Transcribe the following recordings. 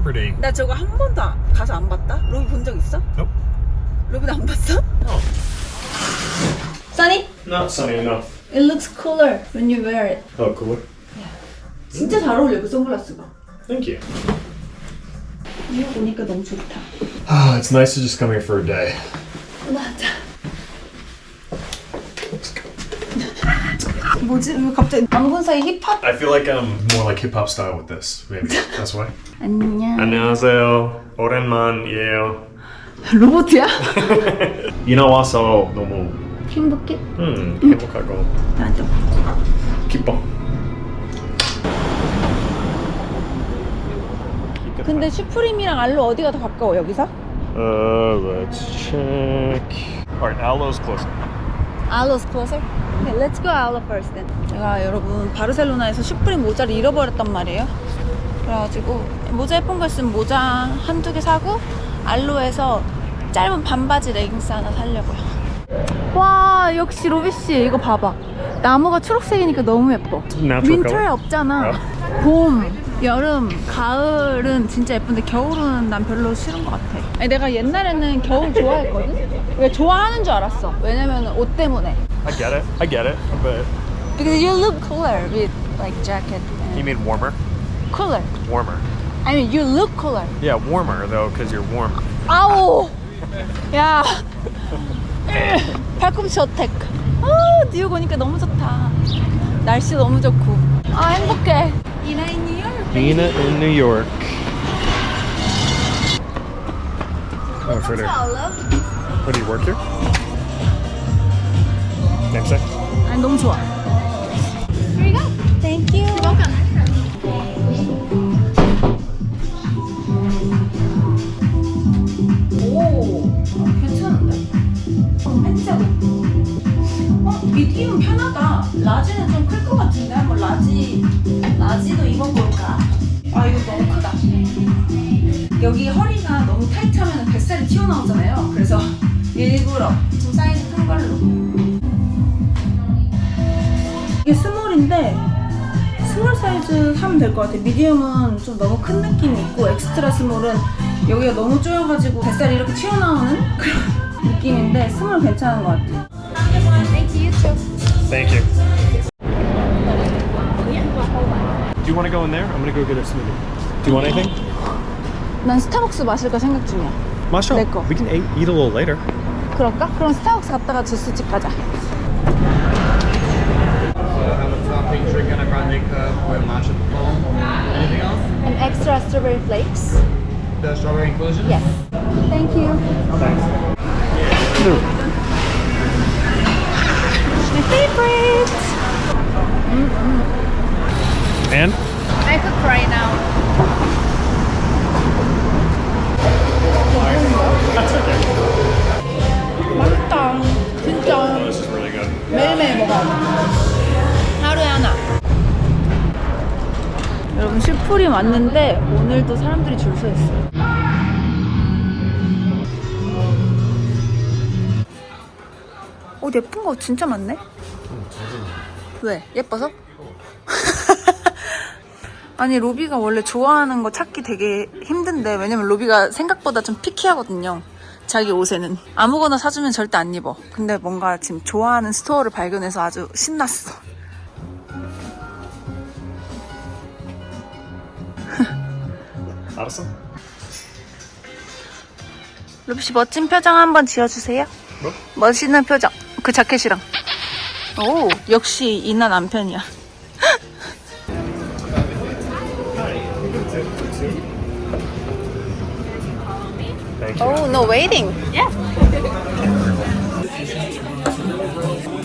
celebrity. 나 저거 한 번도 안- 가서 안 봤다? 로비 본 적 있어? Nope. 로비도 안 봤어? Sunny, Not sunny enough. it looks cooler when you wear it. Oh, cooler. 진짜 잘 어울려 그 선글라스가. Thank you. 이거 보니까 너무 좋다. Ah, it's nice to just come here for a day. 맞아. 뭐지? 왜 갑자기 방금 사이 힙합? I feel like I'm more like hip hop style with this. Maybe that's why. 안녕. 안녕하세요. 오랜만이에요. 로봇이야? 인화 와서 너무 행복해? 음, 행복하고 나도. 기뻐. 근데 슈프림이랑 알로 어디가 더 가까워 여기서? Uh, let's check. Alright, Alo's closer. 알로's closer? Okay, let's go 알로 first then. 제가 여러분 바르셀로나에서 슈프림 모자를 잃어버렸단 말이에요. 그래가지고 모자 예쁜 거 있으면 모자 한두 개 사고 알로에서 짧은 반바지 레깅스 하나 사려고요. 와 역시 로비 씨 이거 봐봐. 나무가 초록색이니까 너무 예뻐. 윈터에 color. 없잖아. 봄, 여름, 가을은 진짜 예쁜데 겨울은 난 별로 싫은 것 같아. 아니, 내가 옛날에는 겨울 좋아했거든? 왜 좋아하는 줄 알았어. 왜냐면 옷 때문에. I get it. I get it. But Because you look cooler with like jacket. you mean warmer? Cooler. Warmer. I mean you look cooler. Yeah, warmer though, because you're warm. 아우! 야! 팔꿈치 어택. 아, 뉴욕 오니까 너무 좋다. 날씨 너무 좋고. 아, 행복해. 이나이 뉴욕. Nina in New York. Oh, it's right here. What do you work here? Namesake? 아니, 너무 좋아. Here you go. Thank you. You're welcome. 오, 어, 괜찮은데? 어, 어, 미디움 편하다. 라지는 좀 클 것 같은데? 한번 라지, 라지도 입어볼까? 아, 이거 너무 크다. 여기 허리가 너무 타이트하면 뱃살이 튀어나오잖아요. 그래서 일부러 좀 사이즈 큰 걸로. 이게 스몰인데 스몰 사이즈 사면 될 것 같아. 미디움은 좀 너무 큰 느낌이 있고 엑스트라 스몰은 여기가 너무 쪼여가지고 뱃살이 이렇게 튀어나오는 그런 느낌인데 스몰 괜찮은 것 같아. Thank you. Do you want to go in there? I'm gonna go get a smoothie. Do you want anything? 난 스타벅스 마실까 생각 중이야. 내 거. we can eat, eat a little later. 그럴까? 그럼 스타벅스 갔다가 주스집 가자. have a topping drink and a grande cup with matcha foam. Anything else? An extra strawberry flakes. The strawberry inclusion? Yes. Thank you. My favorite. And? I could cry now. 맛있 하루에 하나. 여러분 슈프림 왔는데 오늘도 사람들이 줄 서 있어요. 옷 예쁜 거 진짜 많네. 왜? 예뻐서? 아니 로비가 원래 좋아하는 거 찾기 되게 힘든데 왜냐면 로비가 생각보다 좀 피키하거든요. 자기 옷에는 아무거나 사주면 절대 안 입어. 근데 뭔가 지금 좋아하는 스토어를 발견해서 아주 신났어. 알았어. 로비 씨 멋진 표정 한번 지어주세요. 뭐? 멋있는 표정. 그 자켓이랑. 오 역시 이나 남편이야. Thank you. Oh, no waiting. Yeah.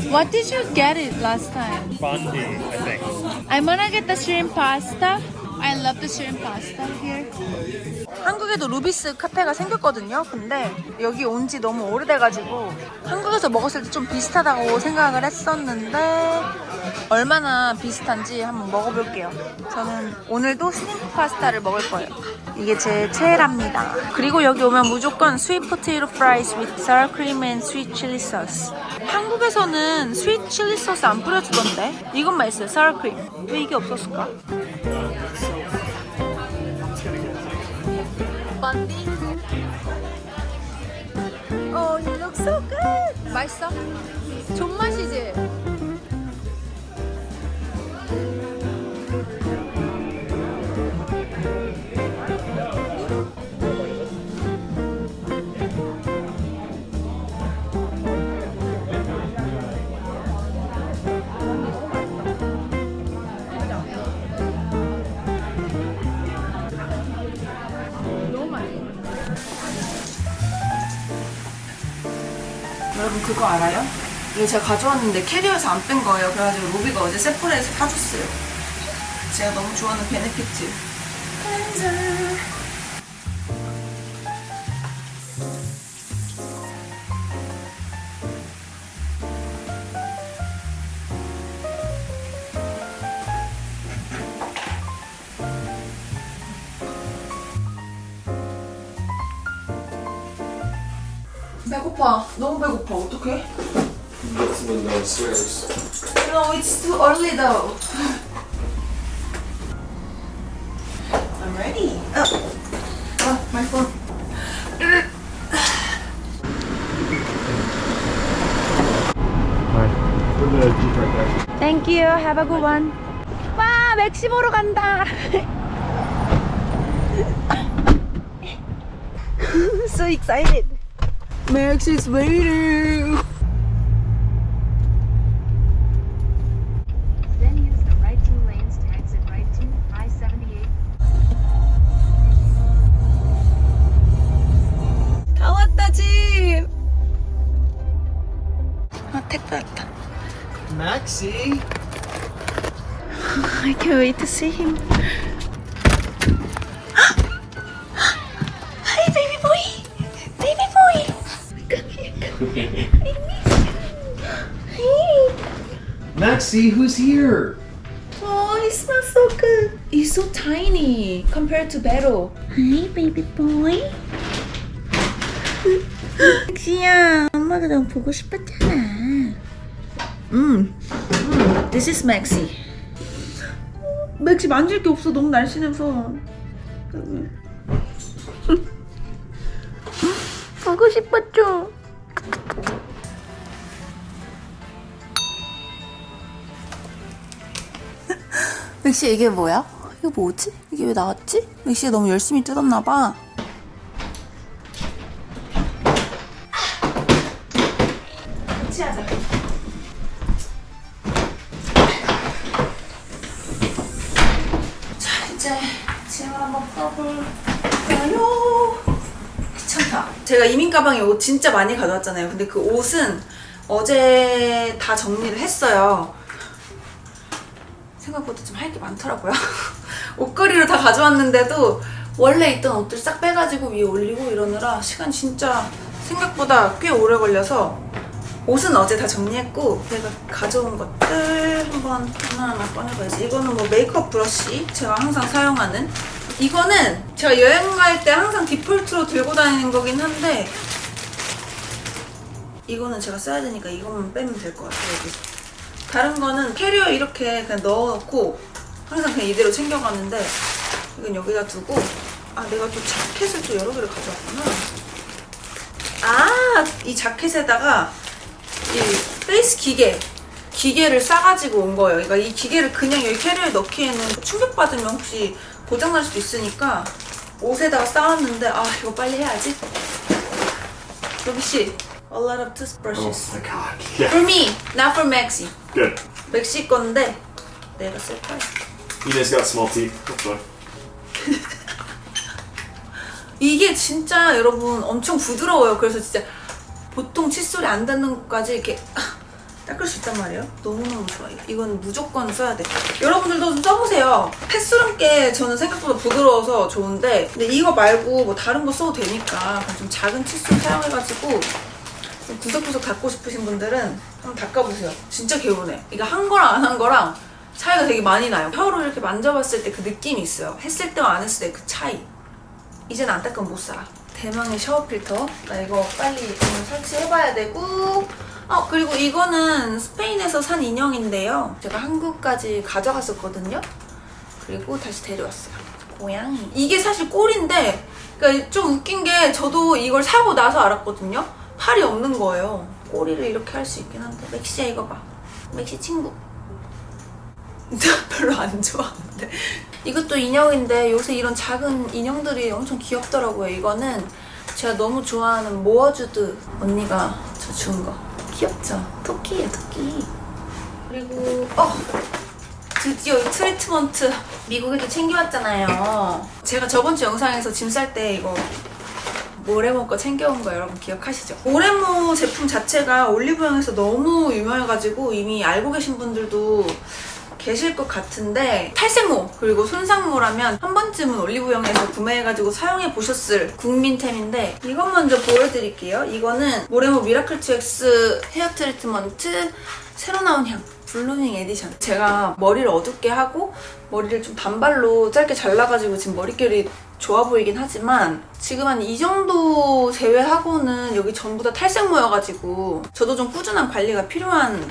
What did you get it last time? Bondi, I think. I'm gonna get the shrimp pasta. Love the shrimp pasta here. 한국에도 루비스 카페가 생겼거든요. 근데 여기 온 지 너무 오래돼가지고 한국에서 먹었을 때 좀 비슷하다고 생각을 했었는데 얼마나 비슷한지 한번 먹어볼게요. 저는 오늘도 스님프 파스타를 먹을 거예요. 이게 제 최애랍니다. 그리고 여기 오면 무조건 스윗 포테이토 프라이스 with sour cream and sweet chili sauce. 한국에서는 스윗 칠리 소스 안 뿌려주던데 이것만 있어요. sour cream. 왜 이게 없었을까? Oh, you look so good. 맛있어? 존맛이지? 그거 알아요? 이거 제가 가져왔는데 캐리어에서 안 뺀 거예요. 그래가지고 로비가 어제 세포레에서 사줬어요. 제가 너무 좋아하는 베네피트. 클렌저. 배고파. 너무 배고파. 어떡해? Someone downstairs. No, it's too early though. I'm ready. Oh, oh my phone. Alright. Put the Jeep right there. Thank you. Have a good one. 와, 맥시 보러 간다. so excited. Max is waiting. Then use the right two lanes to exit right to I-78. 다 왔다 집. 아 택배 왔다. Maxie! I can't wait to see him. Maxie, who's here? Oh, he smells so good. He's so tiny compared to Bero. Hi, baby boy. max이야, 엄마가 너무 보고 싶었잖아. 음, 음, this is Maxi. 맥시 만질 게 없어. 너무 날씬해서. 보고 싶었죠. 맥시 이게 뭐야? 이거 뭐지? 이게 왜 나왔지? 맥시가 너무 열심히 뜯었나 봐. 자 이제 짐을 한번 풀어볼까요? 귀찮다. 제가 이민 가방에 옷 진짜 많이 가져왔잖아요. 근데 그 옷은 어제 다 정리를 했어요. 생각보다 좀 할 게 많더라고요. 옷걸이를 다 가져왔는데도 원래 있던 옷들 싹 빼가지고 위에 올리고 이러느라 시간 진짜 생각보다 꽤 오래 걸려서 옷은 어제 다 정리했고 내가 가져온 것들 한번 하나하나 꺼내봐야지. 이거는 뭐 메이크업 브러쉬 제가 항상 사용하는 이거는 제가 여행 갈 때 항상 디폴트로 들고 다니는 거긴 한데 이거는 제가 써야 되니까 이것만 빼면 될 것 같아요. 다른 거는 캐리어 이렇게 그냥 넣어놓고 항상 그냥 이대로 챙겨가는데 이건 여기다 두고 아 내가 또 자켓을 또 여러 개를 가져왔구나 아 이 자켓에다가 이 페이스 기계 기계를 싸가지고 온 거예요 그러니까 이 기계를 그냥 여기 캐리어에 넣기에는 충격받으면 혹시 고장날 수도 있으니까 옷에다가 싸왔는데 아 이거 빨리 해야지 로비씨 A lot of toothbrushes Oh my god. Yeah. For me, not for Maxi. Good. 맥시 건데 내가 쓸 거야. You guys got small teeth. That's why. 이게 진짜 여러분 엄청 부드러워요. 그래서 진짜 보통 칫솔이 안 닿는 것까지 이렇게 닦을 수 있단 말이에요. 너무너무 좋아요. 이건 무조건 써야 돼. 여러분들도 좀 써보세요. 햇수름께 저는 생각보다 부드러워서 좋은데 근데 이거 말고 뭐 다른 거 써도 되니까 그냥 좀 작은 칫솔 사용해가지고 좀 구석구석 닦고 싶으신 분들은 한번 닦아보세요. 진짜 개운해. 이거 한 거랑 안 한 거랑 차이가 되게 많이 나요. 혀로 이렇게 만져봤을 때 그 느낌이 있어요. 했을 때와 안 했을 때 그 차이. 이제는 안 닦으면 못 살아. 대망의 샤워 필터. 나 이거 빨리 설치해봐야 되고. 어, 그리고 이거는 스페인에서 산 인형인데요. 제가 한국까지 가져갔었거든요. 그리고 다시 데려왔어요. 고양이. 이게 사실 꼴인데 그러니까 좀 웃긴 게 저도 이걸 사고 나서 알았거든요. 팔이 없는 거예요. 꼬리를 이렇게 할 수 있긴 한데 맥시야 이거 봐. 맥시 친구. 별로 안 좋아하는데. 이것도 인형인데 요새 이런 작은 인형들이 엄청 귀엽더라고요. 이거는 제가 너무 좋아하는 모어주드 언니가 저 준 거. 귀엽죠? 토끼예요, 토끼. 그리고 어 드디어 이 트리트먼트 미국에도 챙겨왔잖아요. 제가 저번 주 영상에서 짐 쌀 때 이거 모레모 거 챙겨온 거 여러분 기억하시죠? 모레모 제품 자체가 올리브영에서 너무 유명해가지고 이미 알고 계신 분들도 계실 것 같은데 탈색모 그리고 손상모라면 한 번쯤은 올리브영에서 구매해가지고 사용해 보셨을 국민템인데 이것 먼저 보여드릴게요. 이거는 모레모 미라클 2X 헤어 트리트먼트 새로 나온 향 블루밍 에디션 제가 머리를 어둡게 하고 머리를 좀 단발로 짧게 잘라가지고 지금 머릿결이 좋아 보이긴 하지만 지금 한 이 정도 제외하고는 여기 전부 다 탈색 모여가지고 저도 좀 꾸준한 관리가 필요한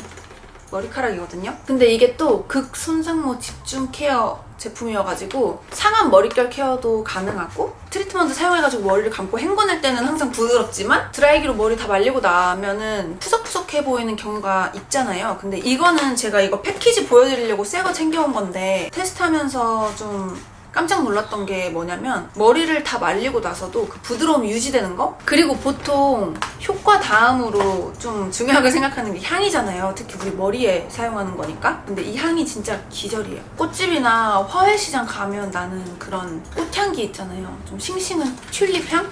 머리카락이거든요. 근데 이게 또 극 손상모 집중 케어 제품이어가지고 상한 머릿결 케어도 가능하고 트리트먼트 사용해가지고 머리를 감고 헹궈낼 때는 항상 부드럽지만 드라이기로 머리 다 말리고 나면은 푸석푸석해 보이는 경우가 있잖아요. 근데 이거는 제가 이거 패키지 보여드리려고 새 거 챙겨온 건데 테스트하면서 좀 깜짝 놀랐던 게 뭐냐면 머리를 다 말리고 나서도 그 부드러움이 유지되는 거? 그리고 보통 효과 다음으로 좀 중요하게 생각하는 게 향이잖아요. 특히 우리 머리에 사용하는 거니까. 근데 이 향이 진짜 기절이에요. 꽃집이나 화훼시장 가면 나는 그런 꽃향기 있잖아요. 좀 싱싱한 튤립 향?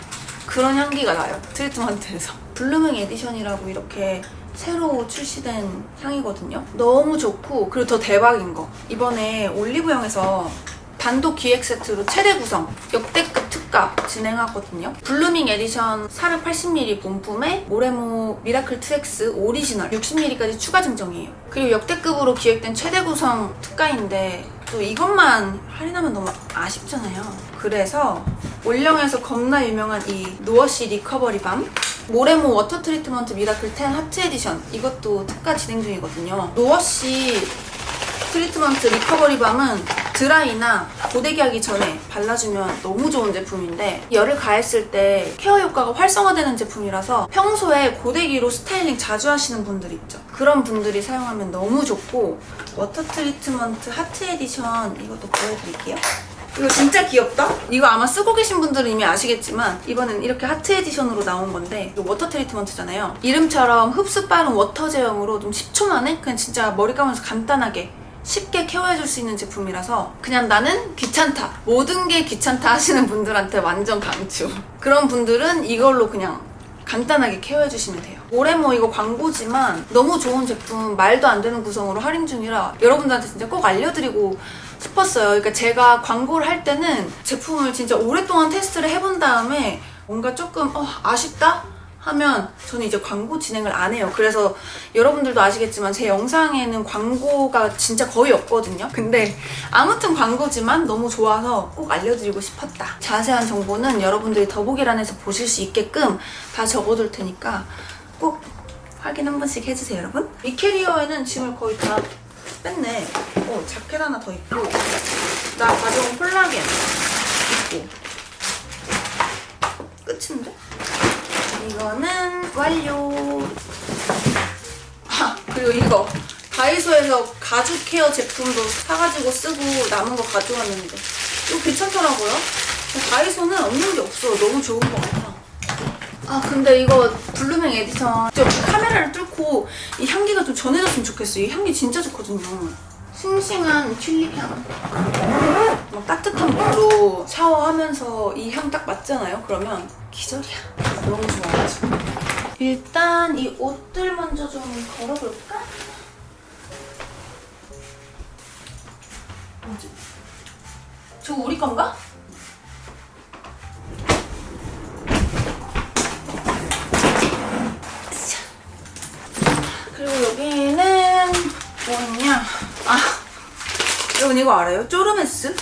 그런 향기가 나요. 트리트먼트에서. 블루밍 에디션이라고 이렇게 새로 출시된 향이거든요. 너무 좋고 그리고 더 대박인 거 이번에 올리브영에서 단독 기획 세트로 최대 구성 역대급 특가 진행하거든요. 블루밍 에디션 480ml 본품에 모레모 미라클 2X 오리지널 60ml까지 추가 증정이에요. 그리고 역대급으로 기획된 최대 구성 특가인데 또 이것만 할인하면 너무 아쉽잖아요. 그래서 올영에서 겁나 유명한 이 노워시 리커버리 밤 모레모 워터 트리트먼트 미라클 10 하트 에디션 이것도 특가 진행 중이거든요. 노워시 트리트먼트 리커버리 밤은 드라이나 고데기 하기 전에 발라주면 너무 좋은 제품인데 열을 가했을 때 케어 효과가 활성화되는 제품이라서 평소에 고데기로 스타일링 자주 하시는 분들 있죠. 그런 분들이 사용하면 너무 좋고 워터 트리트먼트 하트 에디션 이것도 보여드릴게요. 이거 진짜 귀엽다? 이거 아마 쓰고 계신 분들은 이미 아시겠지만 이번엔 이렇게 하트 에디션으로 나온 건데 이거 워터 트리트먼트잖아요. 이름처럼 흡수 빠른 워터 제형으로 좀 10초 만에 그냥 진짜 머리 감으면서 간단하게 쉽게 케어해줄 수 있는 제품이라서 그냥 나는 귀찮다. 모든 게 귀찮다 하시는 분들한테 완전 강추. 그런 분들은 이걸로 그냥 간단하게 케어해주시면 돼요. 모레모 이거 광고지만 너무 좋은 제품 말도 안 되는 구성으로 할인 중이라 여러분들한테 진짜 꼭 알려드리고 싶었어요. 그러니까 제가 광고를 할 때는 제품을 진짜 오랫동안 테스트를 해본 다음에 뭔가 조금 어, 아쉽다? 하면 저는 이제 광고 진행을 안 해요. 그래서 여러분들도 아시겠지만 제 영상에는 광고가 진짜 거의 없거든요. 근데 아무튼 광고지만 너무 좋아서 꼭 알려드리고 싶었다. 자세한 정보는 여러분들이 더보기란에서 보실 수 있게끔 다 적어둘 테니까 꼭 확인 한 번씩 해주세요, 여러분. 이 캐리어에는 짐을 거의 다 뺐네. 어, 자켓 하나 더 있고 나 가져온 콜라겐 있고 끝인데? 이거는 완료. 아, 그리고 이거. 다이소에서 가죽 케어 제품도 사가지고 쓰고 남은 거 가져왔는데. 이거 괜찮더라고요. 다이소는 없는 게 없어. 너무 좋은 거 같아. 아, 근데 이거 블루밍 에디션. 저 카메라를 뚫고 이 향기가 좀 전해졌으면 좋겠어. 이 향기 진짜 좋거든요. 싱싱한 튤립 향. 막 따뜻한 물로 샤워하면서 이 향 딱 맞잖아요? 그러면 기절이야. 너무 좋아가지고. 일단 이 옷들 먼저 좀 걸어볼까? 뭐지? 저거 우리 건가? 그리고 여기는 뭐 있냐? 아, 여러분 이거 알아요? 쪼르메스?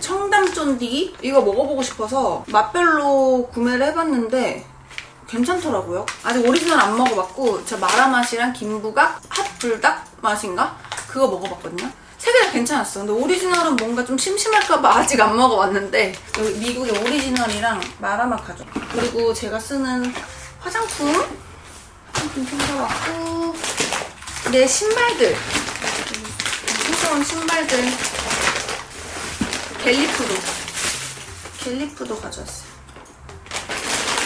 청담 쫀디기? 이거 먹어보고 싶어서 맛별로 구매를 해봤는데 괜찮더라고요. 아직 오리지널 안 먹어봤고 저 마라 맛이랑 김부각 핫불닭 맛인가? 그거 먹어봤거든요. 세 개 다 괜찮았어. 근데 오리지널은 뭔가 좀 심심할까봐 아직 안 먹어봤는데 여기 미국의 오리지널이랑 마라 맛 가져. 그리고 제가 쓰는 화장품 좀 챙겨왔고 내 신발들 무서운 신발들 갤리프도 갤리프도 가져왔어요.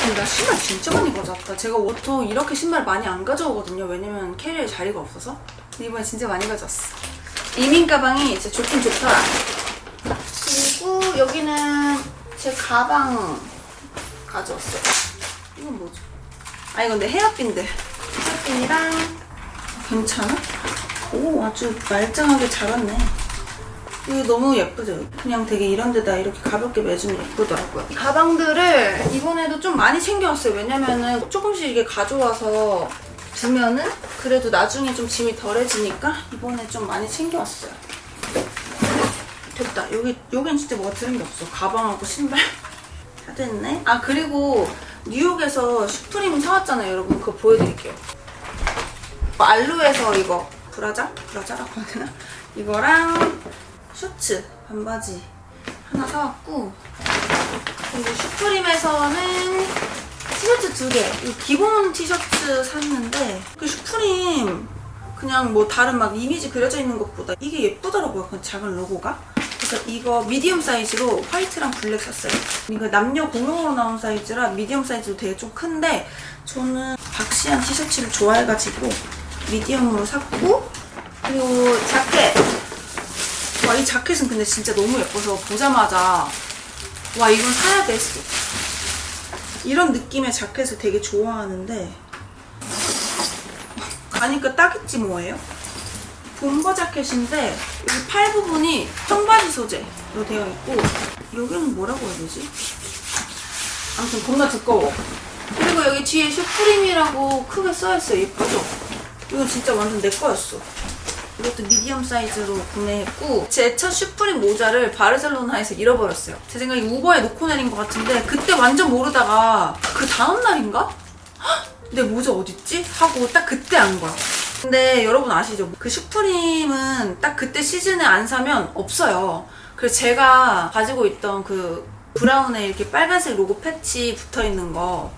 근데 나 신발 진짜 많이 가져왔다. 제가 보통 이렇게 신발 많이 안 가져오거든요. 왜냐면 캐리에 자리가 없어서. 근데 이번에 진짜 많이 가져왔어. 이민 가방이 진짜 좋긴 좋더라. 그리고 여기는 제 가방 가져왔어요. 이건 뭐죠? 아 이건 내 헤어핀들. 헤어핀이랑 괜찮아? 오 아주 말짱하게 잘 왔네. 이거 너무 예쁘죠? 그냥 되게 이런 데다 이렇게 가볍게 매주면 예쁘더라고요. 가방들을 이번에도 좀 많이 챙겨왔어요. 왜냐면은 조금씩 이게 가져와서 두면은 그래도 나중에 좀 짐이 덜해지니까 이번에 좀 많이 챙겨왔어요. 됐다. 여기, 여긴 진짜 뭐가 들은 게 없어. 가방하고 신발. 다 됐네. 아, 그리고 뉴욕에서 슈프림 사왔잖아요, 여러분. 그거 보여드릴게요. 알루에서 이거 브라자? 브라자라고 되나? 이거랑 셔츠, 반바지 하나 사왔고 그리고 슈프림에서는 티셔츠 두 개. 이 기본 티셔츠 샀는데 그 슈프림 그냥 뭐 다른 막 이미지 그려져 있는 것보다 이게 예쁘더라고요. 그 작은 로고가. 그래서 이거 미디엄 사이즈로 화이트랑 블랙 샀어요. 이거 남녀 공용으로 나온 사이즈라 미디엄 사이즈도 되게 좀 큰데 저는 박시한 티셔츠를 좋아해가지고 미디엄으로 샀고 그리고 자켓. 와 이 자켓은 근데 진짜 너무 예뻐서 보자마자 와 이건 사야 돼 했어. 이런 느낌의 자켓을 되게 좋아하는데 가니까 딱있지 뭐예요? 본버 자켓인데 여기 팔 부분이 청바지 소재로 되어 있고 여기는 뭐라고 해야 되지? 아무튼 겁나 두꺼워 그리고 여기 뒤에 슈프림이라고 크게 써있어요 예쁘죠? 이건 진짜 완전 내 거였어 이것도 미디엄 사이즈로 구매했고 제 첫 슈프림 모자를 바르셀로나에서 잃어버렸어요. 제 생각에 우버에 놓고 내린 것 같은데 그때 완전 모르다가 그 다음 날인가? 헉! 내 모자 어딨지? 하고 딱 그때 안 거야. 근데 여러분 아시죠? 그 슈프림은 딱 그때 시즌에 안 사면 없어요. 그래서 제가 가지고 있던 그 브라운에 이렇게 빨간색 로고 패치 붙어 있는 거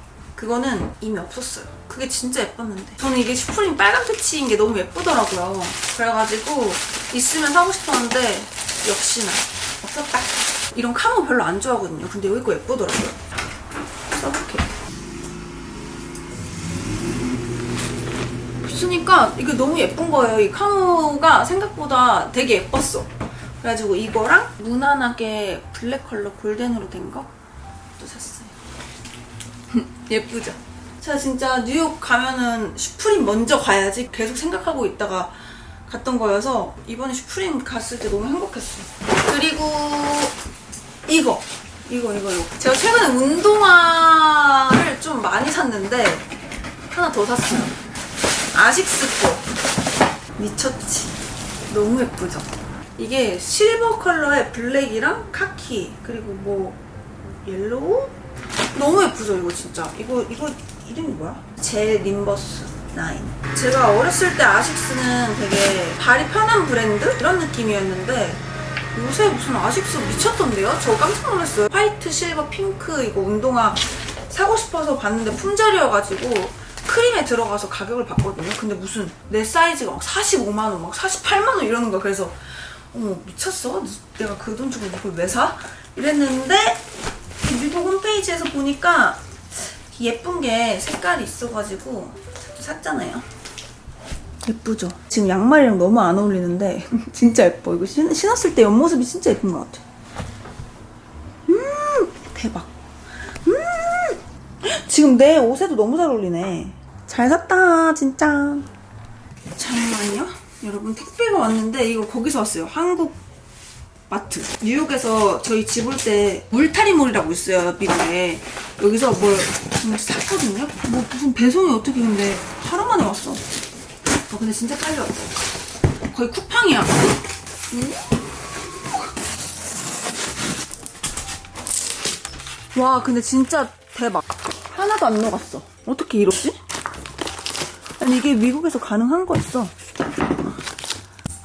그거는 이미 없었어요. 그게 진짜 예뻤는데. 저는 이게 슈프림 빨간 패치인 게 너무 예쁘더라고요. 그래가지고 있으면 사고 싶었는데 역시나 없었다. 이런 카모 별로 안 좋아하거든요. 근데 여기 거 예쁘더라고요. 써볼게요. 쓰니까 이게 너무 예쁜 거예요. 이 카모가 생각보다 되게 예뻤어. 그래가지고 이거랑 무난하게 블랙 컬러 골덴으로 된 거 또 샀어요. 예쁘죠? 제가 진짜 뉴욕 가면은 슈프림 먼저 가야지 계속 생각하고 있다가 갔던 거여서 이번에 슈프림 갔을 때 너무 행복했어요. 그리고 이거. 이거, 이거, 이거. 제가 최근에 운동화를 좀 많이 샀는데 하나 더 샀어요. 아식스 거. 미쳤지. 너무 예쁘죠? 이게 실버 컬러의 블랙이랑 카키 그리고 뭐 옐로우? 너무 예쁘죠 이거 진짜 이거 이거 이름이 뭐야? 제 림버스 9 제가 어렸을 때 아식스는 되게 발이 편한 브랜드? 이런 느낌이었는데 요새 무슨 아식스 미쳤던데요? 저 깜짝 놀랐어요 화이트, 실버, 핑크 이거 운동화 사고 싶어서 봤는데 품절이어가지고 크림에 들어가서 가격을 봤거든요 근데 무슨 내 사이즈가 막 45만원 막 48만원 이러는 거야 그래서 어머 미쳤어? 내가 그 돈 주고 이걸 왜 사? 이랬는데 이 미국 홈페이지에서 보니까 예쁜 게 색깔이 있어가지고 샀잖아요. 예쁘죠? 지금 양말이랑 너무 안 어울리는데 진짜 예뻐. 이거 신, 신었을 때 옆모습이 진짜 예쁜 것 같아. 음 대박. 음 지금 내 옷에도 너무 잘 어울리네. 잘 샀다 진짜. 잠깐만요. 여러분 택배가 왔는데 이거 거기서 왔어요. 한국 마트. 뉴욕에서 저희 집 올때 물타리몰이라고 있어요, 미국에. 여기서 뭘 샀거든요? 뭐 무슨 배송이 어떻게 근데 하루 만에 왔어. 어, 근데 진짜 빨리 왔어. 거의 쿠팡이야. 음? 와, 근데 진짜 대박. 하나도 안 녹았어. 어떻게 이러지? 아니, 이게 미국에서 가능한 거였어.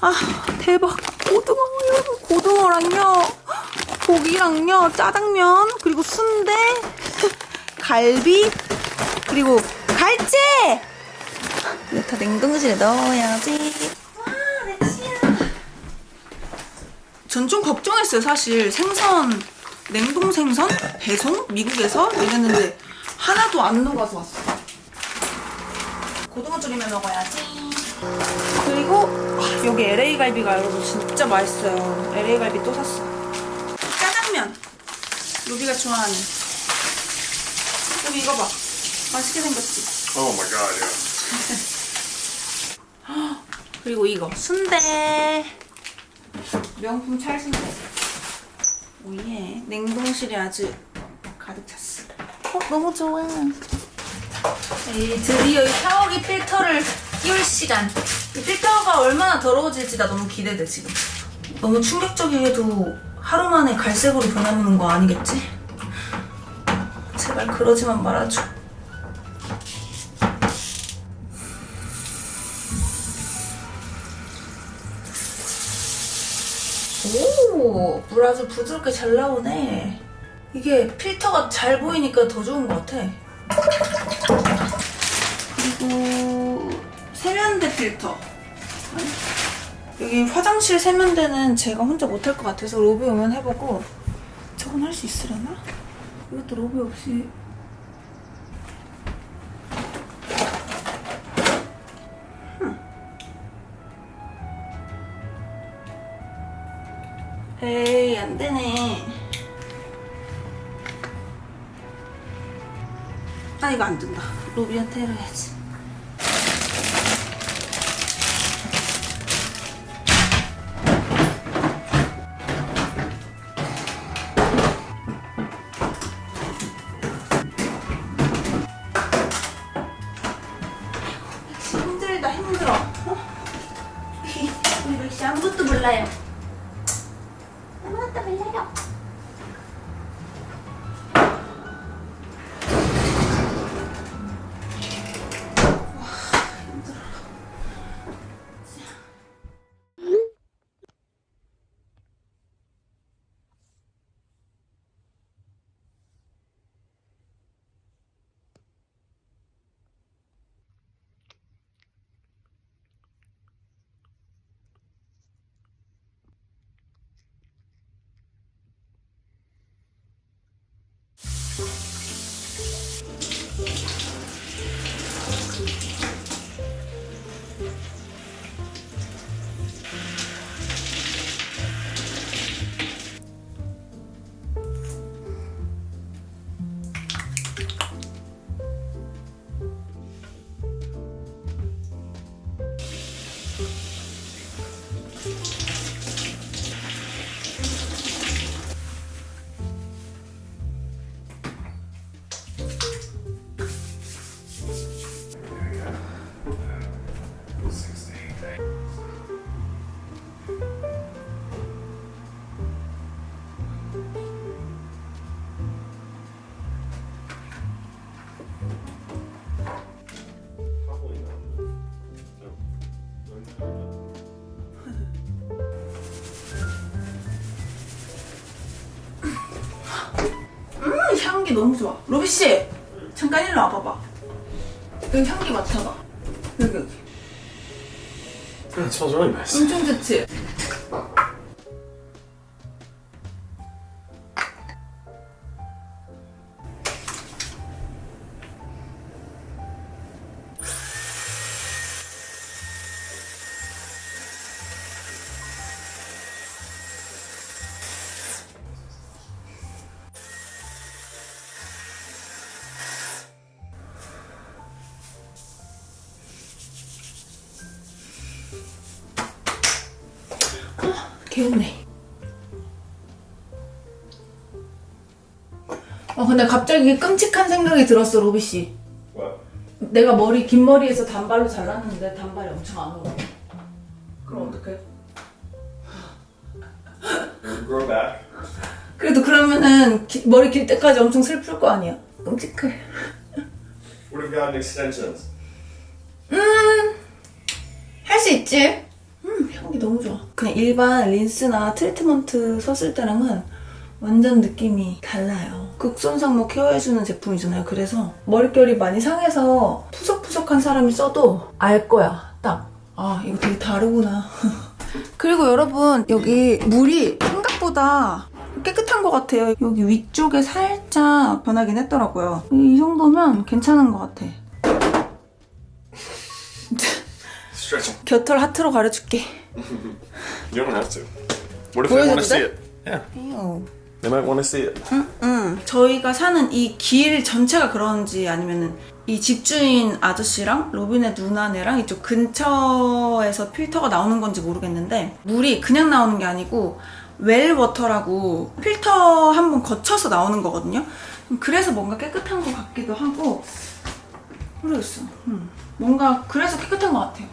아 대박 고등어 여러분 고등어랑요. 고기랑요. 짜장면. 그리고 순대. 갈비. 그리고 갈치! 이거 다 냉동실에 넣어야지. 전 좀 걱정했어요 사실. 생선. 냉동 생선? 배송? 미국에서? 이랬는데 하나도 안 녹아서 왔어 고등어 조림에 먹어야지 그리고 와, 여기 LA 갈비가 여러분 진짜 맛있어요. LA 갈비 또 샀어. 짜장면. 루비가 좋아하는. 여기 이거 봐. 맛있게 생겼지. Oh my god, yeah. 그리고 이거 순대. 명품 찰순대. 오예. 냉동실에 아주 가득 찼어. 어 너무 좋아. 이 드디어 이 샤워기 필터를 끼울 시간. 이 필터가 얼마나 더러워질지 나 너무 기대돼 지금. 너무 충격적이게도 하루 만에 갈색으로 변하는 거 아니겠지? 제발 그러지만 말아줘. 오, 물 아주 부드럽게 잘 나오네. 이게 필터가 잘 보이니까 더 좋은 것 같아. 그리고 세면대 필터. 여기 화장실 세면대는 제가 혼자 못할 것 같아서 로비 오면 해보고 저건 할 수 있으려나? 이것도 로비 없이 에이 안 되네. 아 이거 안 된다. 로비한테 해야지. 향기 너무 좋아. 로비 씨 잠깐 일로 와봐봐. 여기 향기 맡아봐. 여기 여기. It smells really nice. 엄청 좋지? 근데 갑자기 끔찍한 생각이 들었어 로비 씨. What? 내가 머리 긴 머리에서 단발로 잘랐는데 단발이 엄청 안 오고. 그럼 어떡해? Grow back. 그래도 그러면은 기- 머리 길 때까지 엄청 슬플 거 아니야. 끔찍해. Would have gotten extensions. 음, 할수 있지. 음, 향기 너무 좋아. 그냥 일반 린스나 트리트먼트 썼을 때랑은 완전 느낌이 달라요. 극손상 모 케어해주는 제품이잖아요. 그래서 머릿결이 많이 상해서 푸석푸석한 사람이 써도 알 거야. 딱. 아, 이거 되게 다르구나. 그리고 여러분, 여기 물이 생각보다 깨끗한 것 같아요. 여기 위쪽에 살짝 변하긴 했더라고요. 이 정도면 괜찮은 것 같아. 겨털 하트로 가려줄게. You don't have to. What if they want to 보여줘도 see 돼? it? Yeah. They might want to see it. 응. 저희가 사는 이 길 전체가 그런지 아니면은 이 집주인 아저씨랑 로빈의 누나네랑 이쪽 근처에서 필터가 나오는 건지 모르겠는데 물이 그냥 나오는 게 아니고 웰 워터라고 필터 한 번 거쳐서 나오는 거거든요. 그래서 뭔가 깨끗한 것 같기도 하고 모르겠어. 음. 뭔가 그래서 깨끗한 것 같아요.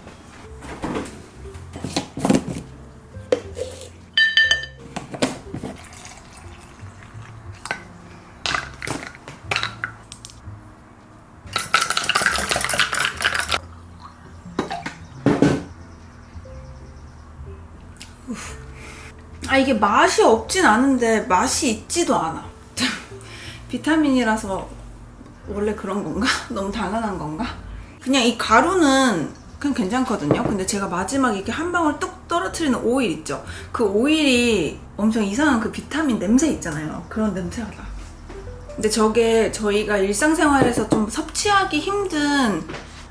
이게 맛이 없진 않은데 맛이 있지도 않아. 비타민이라서 원래 그런 건가? 너무 당연한 건가? 그냥 이 가루는 그냥 괜찮거든요. 근데 제가 마지막에 이렇게 한 방울 뚝 떨어뜨리는 오일 있죠. 그 오일이 엄청 이상한 그 비타민 냄새 있잖아요. 그런 냄새가 나. 근데 저게 저희가 일상생활에서 좀 섭취하기 힘든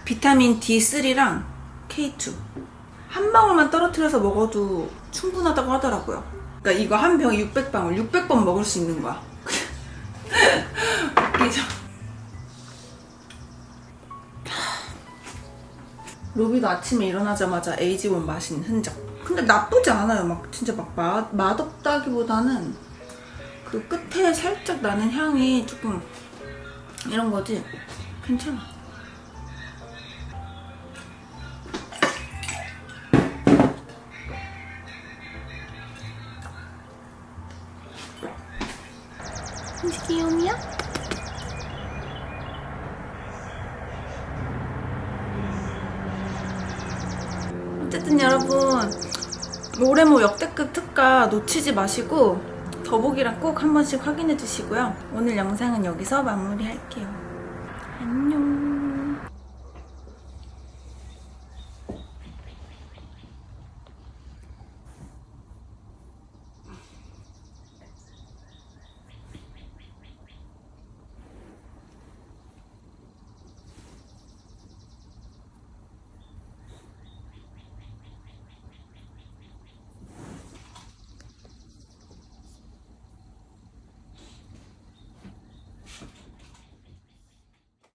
비타민 D3랑 K2 한 방울만 떨어뜨려서 먹어도 충분하다고 하더라고요. 그러니까 이거 한 병에 600방울, 600번 먹을 수 있는 거야. 웃기죠? 로비도 아침에 일어나자마자 에이지원 마신 흔적. 근데 나쁘지 않아요. 막 진짜 막 맛, 맛없다기보다는 그 끝에 살짝 나는 향이 조금 이런 거지. 괜찮아. 귀여움이야? 어쨌든 여러분 올해모 역대급 특가 놓치지 마시고 더보기랑 꼭 한 번씩 확인해 주시고요. 오늘 영상은 여기서 마무리할게요. 안녕.